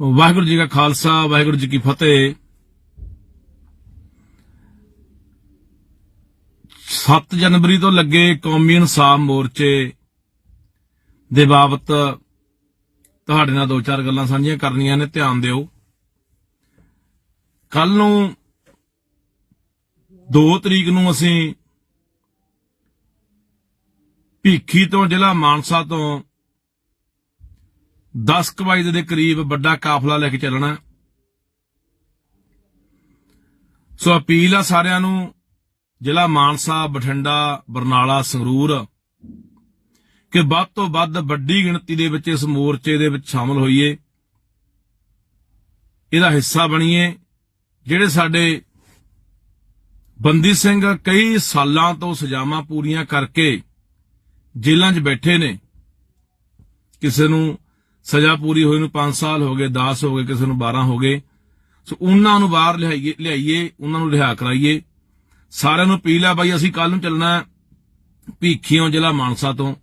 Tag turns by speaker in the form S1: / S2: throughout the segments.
S1: ਵਾਹਿਗੁਰੂ ਜੀ ਕਾ ਖਾਲਸਾ, ਵਾਹਿਗੁਰੂ ਜੀ ਕੀ ਫਤਿਹ। 7 ਜਨਵਰੀ ਤੋਂ ਲੱਗੇ ਕੌਮੀ ਇਨਸਾਫ ਮੋਰਚੇ ਦੇ ਬਾਬਤ ਤੁਹਾਡੇ ਨਾਲ ਦੋ ਚਾਰ ਗੱਲਾਂ ਸਾਂਝੀਆਂ ਕਰਨੀਆਂ ਨੇ, ਧਿਆਨ ਦਿਓ। ਕੱਲ ਨੂੰ 2 ਤਰੀਕ ਨੂੰ ਅਸੀਂ ਭੀਖੀ ਤੋਂ ਜ਼ਿਲ੍ਹਾ ਮਾਨਸਾ ਤੋਂ 10 ਕੁ ਵਜੇ ਦੇ ਕਰੀਬ ਵੱਡਾ ਕਾਫਲਾ ਲੈ ਕੇ ਚੱਲਣਾ। ਸੋ ਅਪੀਲ ਆ ਸਾਰਿਆਂ ਨੂੰ, ਜ਼ਿਲ੍ਹਾ ਮਾਨਸਾ, ਬਠਿੰਡਾ, ਬਰਨਾਲਾ, ਸੰਗਰੂਰ, ਕਿ ਵੱਧ ਤੋਂ ਵੱਧ ਵੱਡੀ ਗਿਣਤੀ ਦੇ ਵਿੱਚ ਇਸ ਮੋਰਚੇ ਦੇ ਵਿੱਚ ਸ਼ਾਮਲ ਹੋਈਏ। ਇਹਦਾ ਹਿੱਸਾ ਬਣੀਏ। ਜਿਹੜੇ ਸਾਡੇ ਬੰਦੀ ਸਿੰਘ ਕਈ ਸਾਲਾਂ ਤੋਂ ਸਜ਼ਾਵਾਂ ਪੂਰੀਆਂ ਕਰਕੇ ਜੇਲ੍ਹਾਂ 'ਚ ਬੈਠੇ ਨੇ, ਕਿਸੇ ਨੂੰ ਸਜ਼ਾ ਪੂਰੀ ਹੋਈ ਨੂੰ 5 ਸਾਲ ਹੋ ਗਏ 10 ਹੋ ਗਏ, ਕਿਸੇ ਨੂੰ 12 ਹੋ ਗਏ। ਸੋ ਉਹਨਾਂ ਨੂੰ ਬਾਹਰ ਲਿਆਈਏ ਲਿਆਈਏ, ਉਹਨਾਂ ਨੂੰ ਰਿਹਾ ਕਰਾਈਏ। ਸਾਰਿਆਂ ਨੂੰ ਅਪੀਲ ਆ ਬਾਈ, ਅਸੀਂ ਕੱਲ ਨੂੰ ਚੱਲਣਾ ਹੈ ਭੀਖੀਓਂ ਜ਼ਿਲ੍ਹਾ ਮਾਨਸਾ ਤੋਂ।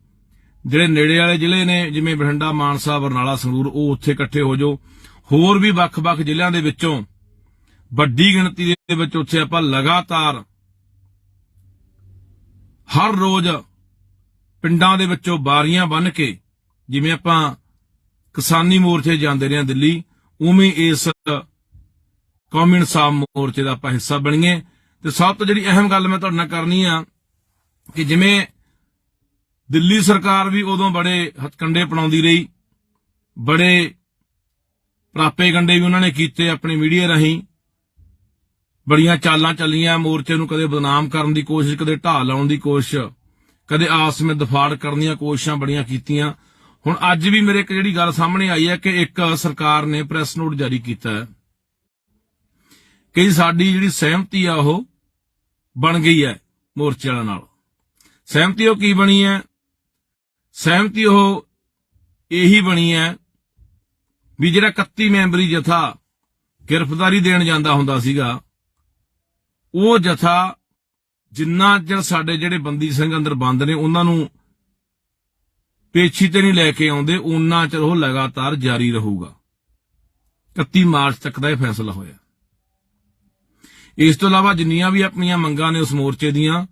S1: ਜਿਹੜੇ ਨੇੜੇ ਵਾਲੇ ਜ਼ਿਲ੍ਹੇ ਨੇ, ਜਿਵੇਂ ਬਠਿੰਡਾ, ਮਾਨਸਾ, ਬਰਨਾਲਾ, ਸੰਗਰੂਰ, ਉਹ ਉੱਥੇ ਇਕੱਠੇ ਹੋ ਜਾਓ। ਹੋਰ ਵੀ ਵੱਖ-ਵੱਖ ਜ਼ਿਲ੍ਹਿਆਂ ਦੇ ਵਿੱਚੋਂ ਵੱਡੀ ਗਿਣਤੀ ਦੇ ਵਿੱਚ ਉੱਥੇ ਆਪਾਂ ਲਗਾਤਾਰ ਹਰ ਰੋਜ਼ ਪਿੰਡਾਂ ਦੇ ਵਿੱਚੋਂ ਬਾਰੀਆਂ ਬੰਨ ਕੇ, ਜਿਵੇਂ ਆਪਾਂ ਕਿਸਾਨੀ ਮੋਰਚੇ ਜਾਂਦੇ ਰਹੇ ਦਿੱਲੀ, ਉਵੇਂ ਇਸ ਕੌਮੀ ਇਨਸਾਫ ਮੋਰਚੇ ਦਾ ਆਪਾਂ ਹਿੱਸਾ ਬਣੀਏ। ਤੇ ਸਭ ਤੋਂ ਜਿਹੜੀ ਅਹਿਮ ਗੱਲ ਮੈਂ ਤੁਹਾਡੇ ਨਾਲ ਕਰਨੀ ਆ ਕਿ ਜਿਵੇਂ ਦਿੱਲੀ ਸਰਕਾਰ ਵੀ ਉਦੋਂ ਬੜੇ ਹਥਕੰਡੇ ਪਣਾਉਂਦੀ ਰਹੀ, ਬੜੇ ਪ੍ਰਾਪੇ ਗੰਡੇ ਵੀ ਉਹਨਾਂ ਨੇ ਕੀਤੇ ਆਪਣੇ ਮੀਡੀਆ ਰਾਹੀਂ, ਬੜੀਆਂ ਚਾਲਾਂ ਚੱਲੀਆਂ ਮੋਰਚੇ ਨੂੰ ਕਦੇ ਬਦਨਾਮ ਕਰਨ ਦੀ ਕੋਸ਼ਿਸ਼, ਕਦੇ ਢਾਹ ਲਾਉਣ ਦੀ ਕੋਸ਼ਿਸ਼, ਕਦੇ ਆਸ ਦਫਾੜ ਕਰਨ ਦੀਆਂ ਕੋਸ਼ਿਸ਼ਾਂ ਬੜੀਆਂ ਕੀਤੀਆਂ। ਹੁਣ ਅੱਜ ਵੀ ਮੇਰੇ ਇੱਕ ਜਿਹੜੀ ਗੱਲ ਸਾਹਮਣੇ ਆਈ ਹੈ ਕਿ ਇੱਕ ਸਰਕਾਰ ਨੇ ਪ੍ਰੈਸ ਨੋਟ ਜਾਰੀ ਕੀਤਾ ਹੈ ਕਿ ਸਾਡੀ ਜਿਹੜੀ ਸਹਿਮਤੀ ਆ ਉਹ ਬਣ ਗਈ ਹੈ ਮੋਰਚੇ ਵਾਲਿਆਂ ਨਾਲ। ਸਹਿਮਤੀ ਉਹ ਕੀ ਬਣੀ ਹੈ? ਸਹਿਮਤੀ ਉਹ ਇਹੀ ਬਣੀ ਹੈ ਵੀ ਜਿਹੜਾ 31 ਮੈਂਬਰੀ ਜਥਾ ਗ੍ਰਿਫਤਾਰੀ ਦੇਣ ਜਾਂਦਾ ਹੁੰਦਾ ਸੀਗਾ, ਉਹ ਜਥਾ ਜਿੰਨਾ ਚਿਰ ਸਾਡੇ ਜਿਹੜੇ ਬੰਦੀ ਸਿੰਘ ਅੰਦਰ ਬੰਦ ਨੇ, ਉਹਨਾਂ ਨੂੰ ਪੇਛੀ ਤੇ ਨਹੀਂ ਲੈ ਕੇ ਆਉਂਦੇ ਉਨਾ ਚਿਰ ਉਹ ਲਗਾਤਾਰ ਜਾਰੀ ਰਹੂਗਾ। 31 ਮਾਰਚ ਤੱਕ ਦਾ ਇਹ ਫੈਸਲਾ ਹੋਇਆ। ਇਸ ਤੋਂ ਇਲਾਵਾ ਜਿੰਨੀਆਂ ਵੀ ਆਪਣੀਆਂ ਮੰਗਾਂ ਨੇ ਉਸ ਮੋਰਚੇ ਦੀਆਂ,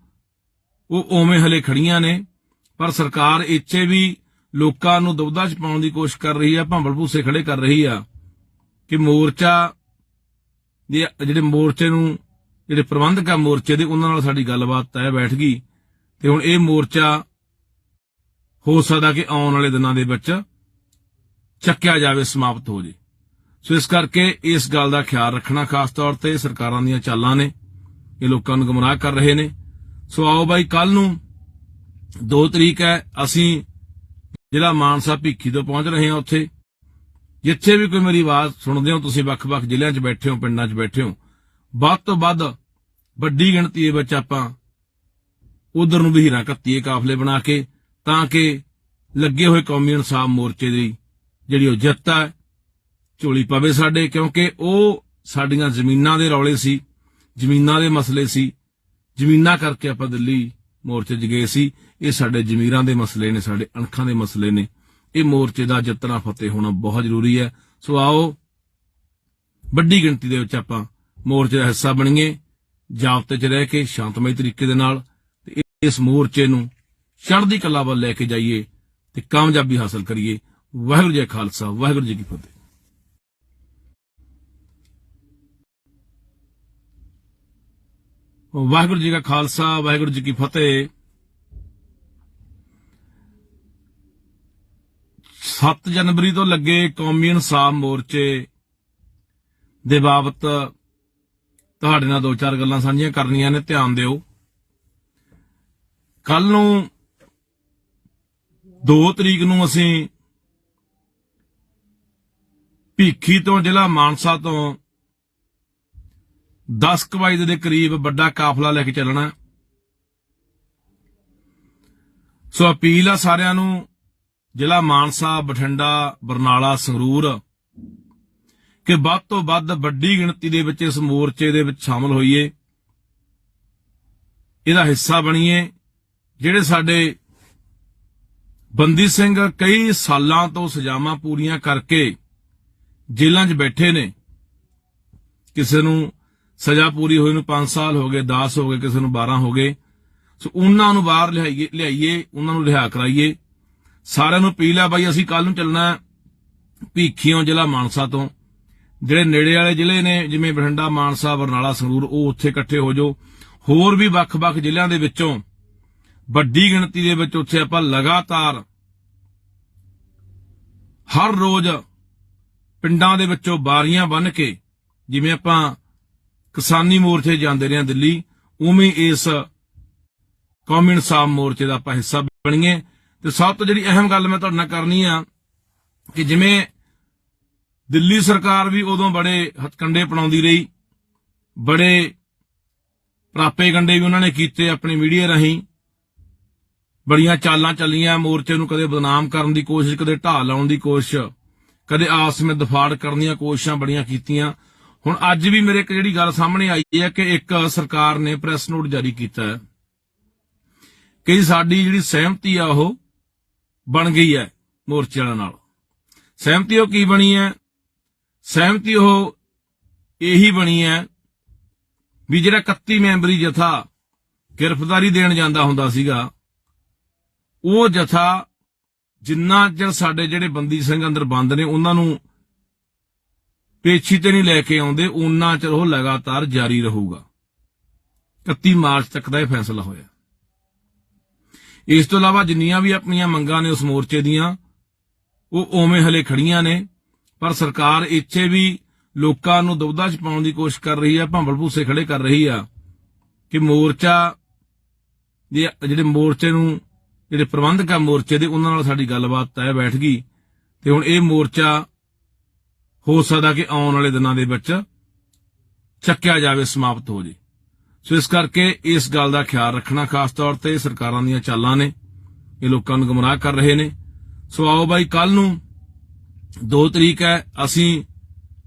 S1: ਉਹ ਓਵੇਂ ਹਲੇ ਖੜੀਆਂ ਨੇ, ਪਰ ਸਰਕਾਰ ਇੱਥੇ ਵੀ ਲੋਕਾਂ ਨੂੰ ਦੁਬਦਾ ਚ ਪਾਉਣ ਦੀ ਕੋਸ਼ਿਸ਼ ਕਰ ਰਹੀ ਆ, ਭਾਂਬਲ ਭੂਸੇ ਖੜੇ ਕਰ ਰਹੀ ਆ, ਕਿ ਮੋਰਚਾ ਦੇ ਜਿਹੜੇ ਮੋਰਚੇ ਨੂੰ, ਜਿਹੜੇ ਪ੍ਰਬੰਧਕ ਆ ਮੋਰਚੇ ਦੇ, ਉਹਨਾਂ ਨਾਲ ਸਾਡੀ ਗੱਲਬਾਤ ਤੈਅ ਬੈਠ ਗਈ, ਤੇ ਹੁਣ ਇਹ ਮੋਰਚਾ ਹੋ ਸਕਦਾ ਕਿ ਆਉਣ ਵਾਲੇ ਦਿਨਾਂ ਦੇ ਵਿੱਚ ਚੱਕਿਆ ਜਾਵੇ, ਸਮਾਪਤ ਹੋ ਜੇ। ਸੋ ਇਸ ਕਰਕੇ ਇਸ ਗੱਲ ਦਾ ਖਿਆਲ ਰੱਖਣਾ ਖਾਸ ਤੌਰ ਤੇ ਸਰਕਾਰਾਂ ਦੀਆਂ ਚਾਲਾਂ ਨੇ। ਇਹ ਲੋਕਾਂ ਨੂੰ ਗੁੰਮਰਾਹ ਕਰ ਰਹੇ ਨੇ। ਸੋ ਆਓ ਬਾਈ, ਕੱਲ ਨੂੰ 2 ਤਰੀਕ ਹੈ, ਅਸੀਂ ਜ਼ਿਲ੍ਹਾ ਮਾਨਸਾ ਭੀਖੀ ਤੋਂ ਪਹੁੰਚ ਰਹੇ ਹਾਂ ਉੱਥੇ। ਜਿੱਥੇ ਵੀ ਕੋਈ ਮੇਰੀ ਆਵਾਜ਼ ਸੁਣਦੇ ਹੋ, ਤੁਸੀਂ ਵੱਖ-ਵੱਖ ਜ਼ਿਲ੍ਹਿਆਂ 'ਚ ਬੈਠੇ ਹੋ, ਪਿੰਡਾਂ 'ਚ ਬੈਠੇ ਹੋ, ਵੱਧ ਤੋਂ ਵੱਧ ਵੱਡੀ ਗਿਣਤੀ ਦੇ ਵਿੱਚ ਆਪਾਂ ਉਧਰ ਨੂੰ ਵੀ ਹੀਰਾ ਕੱਤੀਏ ਕਾਫਲੇ ਬਣਾ ਕੇ ਤਾਂ ਕਿ ਲੱਗੇ ਹੋਏ ਕੌਮੀ ਇਨਸਾਫ ਮੋਰਚੇ ਦੀ ਜਿਹੜੀ ਉਹ ਜਿੱਤ ਹੈ ਝੋਲੀ ਪਵੇ ਸਾਡੇ, ਕਿਉਂਕਿ ਉਹ ਸਾਡੀਆਂ ਜ਼ਮੀਨਾਂ ਦੇ ਰੌਲੇ ਸੀ, ਜ਼ਮੀਨਾਂ ਦੇ ਮਸਲੇ ਸੀ, ਜ਼ਮੀਨਾਂ ਕਰਕੇ ਆਪਾਂ ਦਿੱਲੀ ਮੋਰਚੇ 'ਚ ਗਏ ਸੀ, ਇਹ ਸਾਡੇ ਜ਼ਮੀਰਾਂ ਦੇ ਮਸਲੇ ਨੇ, ਸਾਡੇ ਅਣਖਾਂ ਦੇ ਮਸਲੇ ਨੇ। ਇਹ ਮੋਰਚੇ ਦਾ ਜਿੱਤਣਾ ਫਤਿਹ ਹੋਣਾ ਬਹੁਤ ਜ਼ਰੂਰੀ ਹੈ। ਸੋ ਆਓ, ਵੱਡੀ ਗਿਣਤੀ ਦੇ ਵਿੱਚ ਆਪਾਂ ਮੋਰਚੇ ਦਾ ਹਿੱਸਾ ਬਣੀਏ, ਜਾਬਤੇ 'ਚ ਰਹਿ ਕੇ, ਸ਼ਾਂਤਮਈ ਤਰੀਕੇ ਦੇ ਨਾਲ ਇਸ ਮੋਰਚੇ ਨੂੰ ਚੜ੍ਹਦੀ ਕਲਾ ਵੱਲ ਲੈ ਕੇ ਜਾਈਏ ਤੇ ਕਾਮਯਾਬੀ ਹਾਸਲ ਕਰੀਏ। ਵਾਹਿਗੁਰੂ ਜੀ ਕਾ ਖਾਲਸਾ, ਵਾਹਿਗੁਰੂ ਜੀ ਕੀ ਫਤਿਹ। ਵਾਹਿਗੁਰੂ ਜੀ ਕਾ ਖਾਲਸਾ, ਵਾਹਿਗੁਰੂ ਜੀ ਕੀ ਫਤਿਹ। ਸੱਤ ਜਨਵਰੀ ਤੋਂ ਲੱਗੇ ਕੌਮੀ ਇਨਸਾਫ ਮੋਰਚੇ ਦੇ ਬਾਬਤ ਤੁਹਾਡੇ ਨਾਲ ਦੋ ਚਾਰ ਗੱਲਾਂ ਸਾਂਝੀਆਂ ਕਰਨੀਆਂ ਨੇ, ਧਿਆਨ ਦਿਓ। ਕੱਲ ਨੂੰ 2 ਤਰੀਕ ਨੂੰ ਅਸੀਂ ਭੀਖੀ ਤੋਂ, ਜ਼ਿਲ੍ਹਾ ਮਾਨਸਾ ਤੋਂ 10 ਕੁ ਵਜੇ ਦੇ ਕਰੀਬ ਵੱਡਾ ਕਾਫਲਾ ਲੈ ਕੇ ਚੱਲਣਾ। ਸੋ ਅਪੀਲ ਆ ਸਾਰਿਆਂ ਨੂੰ, ਜ਼ਿਲ੍ਹਾ ਮਾਨਸਾ, ਬਠਿੰਡਾ, ਬਰਨਾਲਾ, ਸੰਗਰੂਰ, ਕਿ ਵੱਧ ਤੋਂ ਵੱਧ ਵੱਡੀ ਗਿਣਤੀ ਦੇ ਵਿੱਚ ਇਸ ਮੋਰਚੇ ਦੇ ਵਿੱਚ ਸ਼ਾਮਲ ਹੋਈਏ। ਇਹਦਾ ਹਿੱਸਾ ਬਣੀਏ। ਜਿਹੜੇ ਸਾਡੇ ਬੰਦੀ ਸਿੰਘ ਕਈ ਸਾਲਾਂ ਤੋਂ ਸਜ਼ਾਵਾਂ ਪੂਰੀਆਂ ਕਰਕੇ ਜੇਲ੍ਹਾਂ 'ਚ ਬੈਠੇ ਨੇ। ਕਿਸੇ ਨੂੰ ਸਜ਼ਾ ਪੂਰੀ ਹੋਈ ਨੂੰ 5 ਸਾਲ ਹੋ ਗਏ 10 ਹੋ ਗਏ, ਕਿਸੇ ਨੂੰ 12 ਹੋ ਗਏ। ਸੋ ਉਹਨਾਂ ਨੂੰ ਬਾਹਰ ਲਿਆਈਏ ਲਿਆਈਏ, ਉਹਨਾਂ ਨੂੰ ਰਿਹਾ ਕਰਾਈਏ। ਸਾਰਿਆਂ ਨੂੰ ਅਪੀਲ ਆ, ਬਾਈ, ਅਸੀਂ ਕੱਲ ਨੂੰ ਚੱਲਣਾ ਹੈ ਭੀਖੀਓਂ ਜ਼ਿਲ੍ਹਾ ਮਾਨਸਾ ਤੋਂ। ਜਿਹੜੇ ਨੇੜੇ ਵਾਲੇ ਜ਼ਿਲ੍ਹੇ ਨੇ, ਜਿਵੇਂ ਬਠਿੰਡਾ, ਮਾਨਸਾ, ਬਰਨਾਲਾ, ਸੰਗਰੂਰ, ਉਹ ਉੱਥੇ ਇਕੱਠੇ ਹੋ ਜਾਓ। ਹੋਰ ਵੀ ਵੱਖ-ਵੱਖ ਜ਼ਿਲ੍ਹਿਆਂ ਦੇ ਵਿੱਚੋਂ ਵੱਡੀ ਗਿਣਤੀ ਦੇ ਵਿੱਚ ਉੱਥੇ ਆਪਾਂ ਲਗਾਤਾਰ ਹਰ ਰੋਜ਼ ਪਿੰਡਾਂ ਦੇ ਵਿੱਚੋਂ ਬਾਰੀਆਂ ਬੰਨ ਕੇ ਜਿਵੇਂ ਆਪਾਂ ਕਿਸਾਨੀ ਮੋਰਚੇ ਜਾਂਦੇ ਰਹੇ ਹਾਂ ਦਿੱਲੀ, ਉਵੇਂ ਇਸ ਕੌਮੀ ਇਨਸਾਫ ਮੋਰਚੇ ਦਾ ਆਪਾਂ ਹਿੱਸਾ ਬਣੀਏ। ਤੇ ਸਭ ਤੋਂ ਜਿਹੜੀ ਅਹਿਮ ਗੱਲ ਮੈਂ ਤੁਹਾਡੇ ਨਾਲ ਕਰਨੀ ਆ ਕਿ ਜਿਵੇਂ ਦਿੱਲੀ ਸਰਕਾਰ ਵੀ ਉਦੋਂ ਬੜੇ ਹਥਕੰਡੇ ਪਣਾਉਂਦੀ ਰਹੀ, ਬੜੇ ਪ੍ਰਾਪੇ ਗੰਡੇ ਵੀ ਉਹਨਾਂ ਨੇ ਕੀਤੇ ਆਪਣੀ ਮੀਡੀਆ ਰਾਹੀਂ ਬੜੀਆਂ ਚਾਲਾਂ ਚੱਲੀਆਂ, ਮੋਰਚੇ ਨੂੰ ਕਦੇ ਬਦਨਾਮ ਕਰਨ ਦੀ ਕੋਸ਼ਿਸ਼, ਕਦੇ ਢਾਹ ਲਾਉਣ ਦੀ ਕੋਸ਼ਿਸ਼, ਕਦੇ ਆਪਸ ਵਿੱਚ ਦਫਾੜ ਕਰਨ ਦੀਆਂ ਕੋਸ਼ਿਸ਼ਾਂ ਬੜੀਆਂ ਕੀਤੀਆਂ। ਹੁਣ ਅੱਜ ਵੀ ਮੇਰੇ ਇੱਕ ਜਿਹੜੀ ਗੱਲ ਸਾਹਮਣੇ ਆਈ ਹੈ ਕਿ ਇੱਕ ਸਰਕਾਰ ਨੇ ਪ੍ਰੈਸ ਨੋਟ ਜਾਰੀ ਕੀਤਾ ਹੈ ਕਿ ਸਾਡੀ ਜਿਹੜੀ ਸਹਿਮਤੀ ਆ ਉਹ ਬਣ ਗਈ ਹੈ ਮੋਰਚੇ ਵਾਲਿਆਂ ਨਾਲ। ਸਹਿਮਤੀ ਉਹ ਕੀ ਬਣੀ ਹੈ? ਸਹਿਮਤੀ ਉਹ ਇਹੀ ਬਣੀ ਹੈ ਵੀ ਜਿਹੜਾ 31 ਮੈਂਬਰੀ ਜਥਾ ਗ੍ਰਿਫਤਾਰੀ ਦੇਣ ਜਾਂਦਾ ਹੁੰਦਾ ਸੀਗਾ ਉਹ ਜਥਾ ਜਿੰਨਾ ਚਿਰ ਸਾਡੇ ਜਿਹੜੇ ਬੰਦੀ ਸਿੰਘ ਅੰਦਰ ਬੰਦ ਨੇ, ਉਹਨਾਂ ਨੂੰ ਪੇਛੀ ਤੇ ਨਹੀਂ ਲੈ ਕੇ ਆਉਂਦੇ ਉਹਨਾਂ ਚਿਰ ਉਹ ਲਗਾਤਾਰ ਜਾਰੀ ਰਹੂਗਾ। 31 ਮਾਰਚ ਤੱਕ ਦਾ ਇਹ ਫੈਸਲਾ ਹੋਇਆ। ਇਸ ਤੋਂ ਇਲਾਵਾ ਜਿੰਨੀਆਂ ਵੀ ਆਪਣੀਆਂ ਮੰਗਾਂ ਨੇ ਉਸ ਮੋਰਚੇ ਦੀਆਂ, ਉਹ ਓਵੇਂ ਹਲੇ ਖੜੀਆਂ ਨੇ, ਪਰ ਸਰਕਾਰ ਇੱਥੇ ਵੀ ਲੋਕਾਂ ਨੂੰ ਦੁਬਦਾ ਚ ਪਾਉਣ ਦੀ ਕੋਸ਼ਿਸ਼ ਕਰ ਰਹੀ ਆ ਭਾਂਬਲ ਭੂਸੇ ਖੜੇ ਕਰ ਰਹੀ ਆ, ਕਿ ਮੋਰਚਾ ਦੇ ਜਿਹੜੇ ਮੋਰਚੇ ਨੂੰ ਜਿਹੜੇ ਪ੍ਰਬੰਧਕ ਆ ਮੋਰਚੇ ਦੇ, ਉਹਨਾਂ ਨਾਲ ਸਾਡੀ ਗੱਲਬਾਤ ਤੈਅ ਬੈਠ ਗਈ। ਤੇ ਹੁਣ ਇਹ ਮੋਰਚਾ ਹੋ ਸਕਦਾ ਕਿ ਆਉਣ ਵਾਲੇ ਦਿਨਾਂ ਦੇ ਵਿੱਚ ਚੱਕਿਆ ਜਾਵੇ, ਸਮਾਪਤ ਹੋ ਜੇ। ਸੋ ਇਸ ਕਰਕੇ ਇਸ ਗੱਲ ਦਾ ਖਿਆਲ ਰੱਖਣਾ ਖਾਸ ਤੌਰ ਤੇ ਸਰਕਾਰਾਂ ਦੀਆਂ ਚਾਲਾਂ ਨੇ। ਇਹ ਲੋਕਾਂ ਨੂੰ ਗੁੰਮਰਾਹ ਕਰ ਰਹੇ ਨੇ। ਸੋ ਆਓ ਬਾਈ ਕੱਲ ਨੂੰ 2 ਤਰੀਕ ਹੈ, ਅਸੀਂ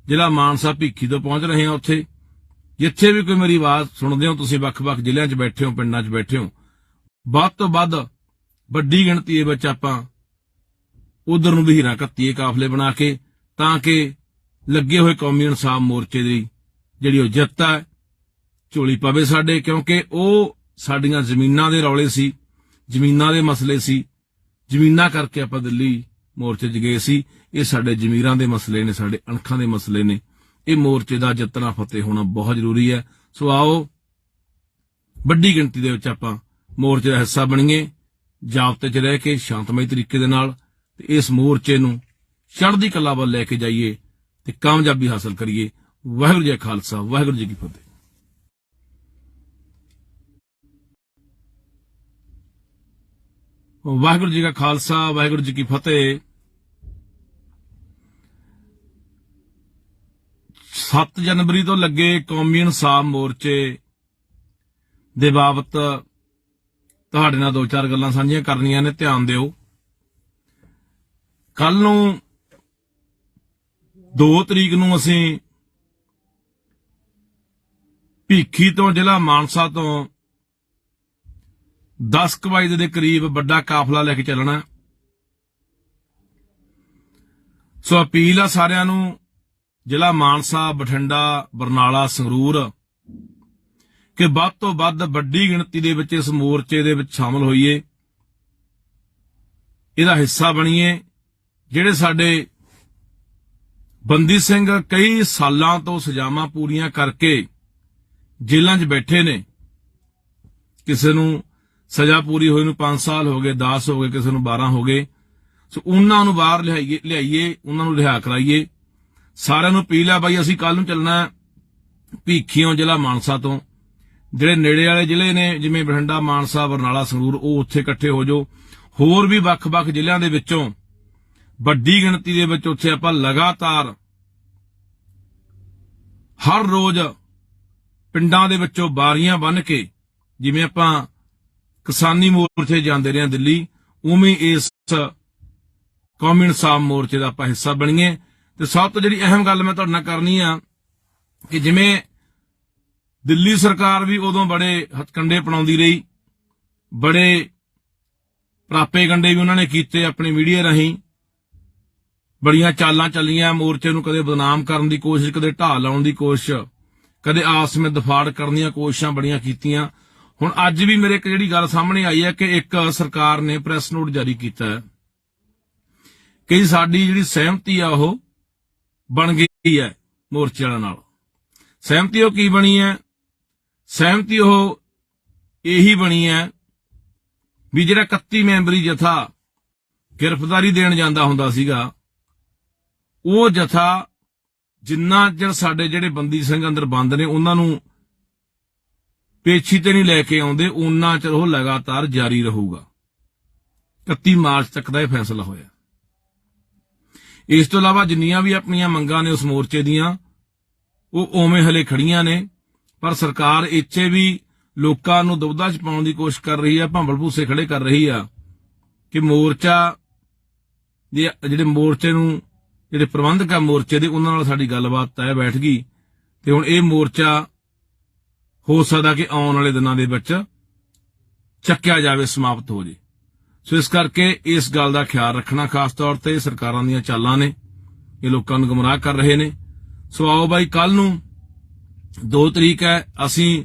S1: ਜ਼ਿਲ੍ਹਾ ਮਾਨਸਾ ਭੀਖੀ ਤੋਂ ਪਹੁੰਚ ਰਹੇ ਹਾਂ ਉੱਥੇ। ਜਿੱਥੇ ਵੀ ਕੋਈ ਮੇਰੀ ਆਵਾਜ਼ ਸੁਣਦੇ ਹੋ, ਤੁਸੀਂ ਵੱਖ-ਵੱਖ ਜ਼ਿਲ੍ਹਿਆਂ 'ਚ ਬੈਠੇ ਹੋ, ਪਿੰਡਾਂ 'ਚ ਬੈਠੇ ਹੋ। ਵੱਧ ਤੋਂ ਵੱਧ ਵੱਡੀ ਗਿਣਤੀ ਦੇ ਵਿੱਚ ਆਪਾਂ ਉਧਰ ਨੂੰ ਵੀ ਹੀਰਾ ਕੱਤੀਏ ਕਾਫਲੇ ਬਣਾ ਕੇ, ਤਾਂ ਕਿ ਲੱਗੇ ਹੋਏ ਕੌਮੀ ਇਨਸਾਫ ਮੋਰਚੇ ਦੀ ਜਿਹੜੀ ਉਹ ਜਿੱਤ ਹੈ ਝੋਲੀ ਪਵੇ ਸਾਡੇ, ਕਿਉਂਕਿ ਉਹ ਸਾਡੀਆਂ ਜ਼ਮੀਨਾਂ ਦੇ ਰੌਲੇ ਸੀ, ਜ਼ਮੀਨਾਂ ਦੇ ਮਸਲੇ ਸੀ, ਜ਼ਮੀਨਾਂ ਕਰਕੇ ਆਪਾਂ ਦਿੱਲੀ ਮੋਰਚੇ 'ਚ ਗਏ ਸੀ, ਇਹ ਸਾਡੇ ਜ਼ਮੀਰਾਂ ਦੇ ਮਸਲੇ ਨੇ, ਸਾਡੇ ਅਣਖਾਂ ਦੇ ਮਸਲੇ ਨੇ। ਇਹ ਮੋਰਚੇ ਦਾ ਜਿੱਤਣਾ, ਫਤਿਹ ਹੋਣਾ ਬਹੁਤ ਜ਼ਰੂਰੀ ਹੈ। ਸੋ ਆਓ, ਵੱਡੀ ਗਿਣਤੀ ਦੇ ਵਿੱਚ ਆਪਾਂ ਮੋਰਚੇ ਦਾ ਹਿੱਸਾ ਬਣੀਏ। ਜਾਬਤੇ 'ਚ ਰਹਿ ਕੇ ਸ਼ਾਂਤਮਈ ਤਰੀਕੇ ਦੇ ਨਾਲ ਤੇ ਇਸ ਮੋਰਚੇ ਨੂੰ ਚੜ੍ਹਦੀ ਕਲਾ ਵੱਲ ਲੈ ਕੇ ਜਾਈਏ ਤੇ ਕਾਮਯਾਬੀ ਹਾਸਲ ਕਰੀਏ। ਵਾਹਿਗੁਰੂ ਜੀ ਕਾ ਖਾਲਸਾ, ਵਾਹਿਗੁਰੂ ਜੀ ਕੀ ਫਤਿਹ। ਵਾਹਿਗੁਰੂ ਜੀ ਕਾ ਖਾਲਸਾ, ਵਾਹਿਗੁਰੂ ਜੀ ਕੀ ਫਤਿਹ। 7 ਜਨਵਰੀ ਤੋਂ ਲੱਗੇ ਕੌਮੀ ਇਨਸਾਫ ਮੋਰਚੇ ਦੇ ਬਾਬਤ ਤੁਹਾਡੇ ਨਾਲ ਦੋ ਚਾਰ ਗੱਲਾਂ ਸਾਂਝੀਆਂ ਕਰਨੀਆਂ ਨੇ, ਧਿਆਨ ਦਿਓ। ਕੱਲ ਨੂੰ 2 ਤਰੀਕ ਨੂੰ ਅਸੀਂ ਭੀਖੀ ਤੋਂ, ਜ਼ਿਲ੍ਹਾ ਮਾਨਸਾ ਤੋਂ 10 ਕੁ ਵਜੇ ਦੇ ਕਰੀਬ ਵੱਡਾ ਕਾਫਲਾ ਲੈ ਕੇ ਚੱਲਣਾ ਸੋ ਅਪੀਲ ਆ ਸਾਰਿਆਂ ਨੂੰ, ਜ਼ਿਲ੍ਹਾ ਮਾਨਸਾ, ਬਠਿੰਡਾ, ਬਰਨਾਲਾ, ਸੰਗਰੂਰ ਕਿ ਵੱਧ ਤੋਂ ਵੱਧ ਵੱਡੀ ਗਿਣਤੀ ਦੇ ਵਿੱਚ ਇਸ ਮੋਰਚੇ ਦੇ ਵਿੱਚ ਸ਼ਾਮਲ ਹੋਈਏ। ਇਹਦਾ ਹਿੱਸਾ ਬਣੀਏ। ਜਿਹੜੇ ਸਾਡੇ ਬੰਦੀ ਸਿੰਘ ਕਈ ਸਾਲਾਂ ਤੋਂ ਸਜ਼ਾਵਾਂ ਪੂਰੀਆਂ ਕਰਕੇ ਜੇਲ੍ਹਾਂ 'ਚ ਬੈਠੇ ਨੇ। ਕਿਸੇ ਨੂੰ ਸਜ਼ਾ ਪੂਰੀ ਹੋਈ ਨੂੰ 5 ਸਾਲ ਹੋ ਗਏ 10 ਹੋ ਗਏ, ਕਿਸੇ ਨੂੰ 12 ਹੋ ਗਏ। ਸੋ ਉਹਨਾਂ ਨੂੰ ਬਾਹਰ ਲਿਆਈਏ ਲਿਆਈਏ, ਉਹਨਾਂ ਨੂੰ ਰਿਹਾ ਕਰਾਈਏ। ਸਾਰਿਆਂ ਨੂੰ ਅਪੀਲ ਆ, ਬਾਈ ਅਸੀਂ ਕੱਲ ਨੂੰ ਚੱਲਣਾ ਹੈ ਭੀਖੀਓਂ ਜ਼ਿਲ੍ਹਾ ਮਾਨਸਾ ਤੋਂ। ਜਿਹੜੇ ਨੇੜੇ ਵਾਲੇ ਜ਼ਿਲ੍ਹੇ ਨੇ, ਜਿਵੇਂ ਬਠਿੰਡਾ, ਮਾਨਸਾ, ਬਰਨਾਲਾ, ਸੰਗਰੂਰ, ਉਹ ਉੱਥੇ ਇਕੱਠੇ ਹੋ ਜਾਓ। ਹੋਰ ਵੀ ਵੱਖ-ਵੱਖ ਜ਼ਿਲ੍ਹਿਆਂ ਦੇ ਵਿੱਚੋਂ ਵੱਡੀ ਗਿਣਤੀ ਦੇ ਵਿੱਚ ਉੱਥੇ ਆਪਾਂ ਲਗਾਤਾਰ ਹਰ ਰੋਜ਼ ਪਿੰਡਾਂ ਦੇ ਵਿੱਚੋਂ ਬਾਰੀਆਂ ਬੰਨ ਕੇ, ਜਿਵੇਂ ਆਪਾਂ ਕਿਸਾਨੀ ਮੋਰਚੇ ਜਾਂਦੇ ਰਹੇ ਹਾਂ ਦਿੱਲੀ, ਉਵੇਂ ਇਸ ਕੌਮੀ ਇਨਸਾਫ ਮੋਰਚੇ ਦਾ ਆਪਾਂ ਹਿੱਸਾ ਬਣੀਏ। ਤੇ ਸਭ ਤੋਂ ਜਿਹੜੀ ਅਹਿਮ ਗੱਲ ਮੈਂ ਤੁਹਾਡੇ ਨਾਲ ਕਰਨੀ ਆ, ਕਿ ਜਿਵੇਂ ਦਿੱਲੀ ਸਰਕਾਰ ਵੀ ਉਦੋਂ ਬੜੇ ਹਥਕੰਡੇ ਪਣਾਉਂਦੀ ਰਹੀ। ਬੜੇ ਪ੍ਰਾਪੇ ਗੰਡੇ ਵੀ ਉਹਨਾਂ ਨੇ ਕੀਤੇ ਆਪਣੇ ਮੀਡੀਆ ਰਾਹੀਂ। ਬੜੀਆਂ ਚਾਲਾਂ ਚੱਲੀਆਂ, ਮੋਰਚੇ ਨੂੰ ਕਦੇ ਬਦਨਾਮ ਕਰਨ ਦੀ ਕੋਸ਼ਿਸ਼, ਕਦੇ ਢਾਹ ਲਾਉਣ ਦੀ ਕੋਸ਼ਿਸ਼, ਕਦੇ ਆਪਸ ਦਫਾੜ ਕਰਨ ਦੀਆਂ ਕੋਸ਼ਿਸ਼ਾਂ ਬੜੀਆਂ ਕੀਤੀਆਂ। ਹੁਣ ਅੱਜ ਵੀ ਮੇਰੇ ਇੱਕ ਜਿਹੜੀ ਗੱਲ ਸਾਹਮਣੇ ਆਈ ਹੈ ਕਿ ਇੱਕ ਸਰਕਾਰ ਨੇ ਪ੍ਰੈਸ ਨੋਟ ਜਾਰੀ ਕੀਤਾ ਹੈ ਕਿ ਸਾਡੀ ਜਿਹੜੀ ਸਹਿਮਤੀ ਆ ਉਹ ਬਣ ਗਈ ਹੈ ਮੋਰਚੇ ਵਾਲਿਆਂ ਨਾਲ। ਸਹਿਮਤੀ ਉਹ ਕੀ ਬਣੀ ਹੈ? ਸਹਿਮਤੀ ਉਹ ਇਹੀ ਬਣੀ ਹੈ ਵੀ ਜਿਹੜਾ 31 ਮੈਂਬਰੀ ਜਥਾ ਗ੍ਰਿਫਤਾਰੀ ਦੇਣ ਜਾਂਦਾ ਹੁੰਦਾ ਸੀਗਾ, ਉਹ ਜਥਾ ਜਿੰਨਾ ਚਿਰ ਸਾਡੇ ਜਿਹੜੇ ਬੰਦੀ ਸਿੰਘ ਅੰਦਰ ਬੰਦ ਨੇ, ਉਹਨਾਂ ਨੂੰ ਪੇਛੀ ਤੇ ਨਹੀਂ ਲੈ ਕੇ ਆਉਂਦੇ, ਉਹਨਾਂ ਚਿਰ ਉਹ ਲਗਾਤਾਰ ਜਾਰੀ ਰਹੂਗਾ। 31 ਮਾਰਚ ਤੱਕ ਦਾ ਇਹ ਫੈਸਲਾ ਹੋਇਆ। ਇਸ ਤੋਂ ਇਲਾਵਾ ਜਿੰਨੀਆਂ ਵੀ ਆਪਣੀਆਂ ਮੰਗਾਂ ਨੇ ਉਸ ਮੋਰਚੇ ਦੀਆਂ, ਉਹ ਓਵੇਂ ਹਲੇ ਖੜੀਆਂ ਨੇ। ਪਰ ਸਰਕਾਰ ਇੱਥੇ ਵੀ ਲੋਕਾਂ ਨੂੰ ਦੁਬਧਾ ਚ ਪਾਉਣ ਦੀ ਕੋਸ਼ਿਸ਼ ਕਰ ਰਹੀ ਹੈ ਭੰਬਲ ਭੂਸੇ ਖੜੇ ਕਰ ਰਹੀ ਆ ਕਿ ਮੋਰਚਾ ਦੇ ਜਿਹੜੇ ਮੋਰਚੇ ਨੂੰ, ਜਿਹੜੇ ਪ੍ਰਬੰਧਕ ਆ ਮੋਰਚੇ ਦੇ, ਉਹਨਾਂ ਨਾਲ ਸਾਡੀ ਗੱਲਬਾਤ ਤੈਅ ਬੈਠ ਗਈ। ਤੇ ਹੁਣ ਇਹ ਮੋਰਚਾ ਹੋ ਸਕਦਾ ਕਿ ਆਉਣ ਵਾਲੇ ਦਿਨਾਂ ਦੇ ਵਿੱਚ ਚੱਕਿਆ ਜਾਵੇ, ਸਮਾਪਤ ਹੋ ਜੇ। ਸੋ ਇਸ ਕਰਕੇ ਇਸ ਗੱਲ ਦਾ ਖਿਆਲ ਰੱਖਣਾ ਖਾਸ ਤੌਰ ਤੇ ਸਰਕਾਰਾਂ ਦੀਆਂ ਚਾਲਾਂ ਨੇ। ਇਹ ਲੋਕਾਂ ਨੂੰ ਗੁੰਮਰਾਹ ਕਰ ਰਹੇ ਨੇ। ਸੋ ਆਓ ਬਾਈ ਕੱਲ ਨੂੰ 2 ਤਰੀਕ ਹੈ, ਅਸੀਂ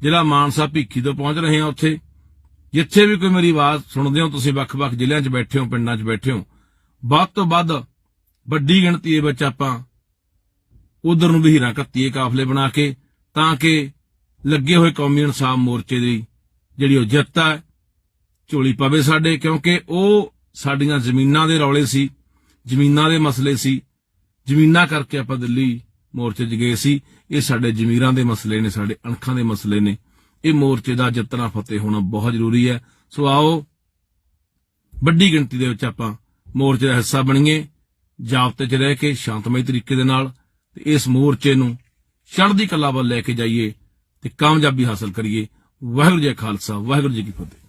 S1: ਜ਼ਿਲ੍ਹਾ ਮਾਨਸਾ ਭੀਖੀ ਤੋਂ ਪਹੁੰਚ ਰਹੇ ਹਾਂ ਉੱਥੇ। ਜਿੱਥੇ ਵੀ ਕੋਈ ਮੇਰੀ ਆਵਾਜ਼ ਸੁਣਦੇ ਹੋ, ਤੁਸੀਂ ਵੱਖ-ਵੱਖ ਜ਼ਿਲ੍ਹਿਆਂ 'ਚ ਬੈਠੇ ਹੋ, ਪਿੰਡਾਂ 'ਚ ਬੈਠੇ ਹੋ। ਵੱਧ ਤੋਂ ਵੱਧ ਵੱਡੀ ਗਿਣਤੀ ਦੇ ਵਿੱਚ ਆਪਾਂ ਉਧਰ ਨੂੰ ਵੀ ਹੀਰਾ ਕੱਤੀਏ ਕਾਫਲੇ ਬਣਾ ਕੇ, ਤਾਂ ਕਿ ਲੱਗੇ ਹੋਏ ਕੌਮੀ ਇਨਸਾਫ ਮੋਰਚੇ ਦੀ ਜਿਹੜੀ ਉਹ ਜਿੱਤ ਹੈ, ਝੋਲੀ ਪਵੇ ਸਾਡੇ, ਕਿਉਂਕਿ ਉਹ ਸਾਡੀਆਂ ਜ਼ਮੀਨਾਂ ਦੇ ਰੌਲੇ ਸੀ, ਜ਼ਮੀਨਾਂ ਦੇ ਮਸਲੇ ਸੀ। ਜ਼ਮੀਨਾਂ ਕਰਕੇ ਆਪਾਂ ਦਿੱਲੀ ਮੋਰਚੇ 'ਚ ਗਏ ਸੀ। ਇਹ ਸਾਡੇ ਜ਼ਮੀਰਾਂ ਦੇ ਮਸਲੇ ਨੇ, ਸਾਡੇ ਅਣਖਾਂ ਦੇ ਮਸਲੇ ਨੇ। ਇਹ ਮੋਰਚੇ ਦਾ ਜਿੱਤਣਾ ਫਤਿਹ ਹੋਣਾ ਬਹੁਤ ਜ਼ਰੂਰੀ ਹੈ। ਸੋ ਆਓ, ਵੱਡੀ ਗਿਣਤੀ ਦੇ ਵਿੱਚ ਆਪਾਂ ਮੋਰਚੇ ਦਾ ਹਿੱਸਾ ਬਣੀਏ, ਜਾਬਤੇ 'ਚ ਰਹਿ ਕੇ, ਸ਼ਾਂਤਮਈ ਤਰੀਕੇ ਦੇ ਨਾਲ, ਤੇ ਇਸ ਮੋਰਚੇ ਨੂੰ ਚੜ੍ਹਦੀ ਕਲਾ ਵੱਲ ਲੈ ਕੇ ਜਾਈਏ ਤੇ ਕਾਮਯਾਬੀ ਹਾਸਲ ਕਰੀਏ। ਵਾਹਿਗੁਰੂ ਜੀ ਖਾਲਸਾ, ਵਾਹਿਗੁਰੂ ਜੀ ਕੀ ਫਤਿਹ।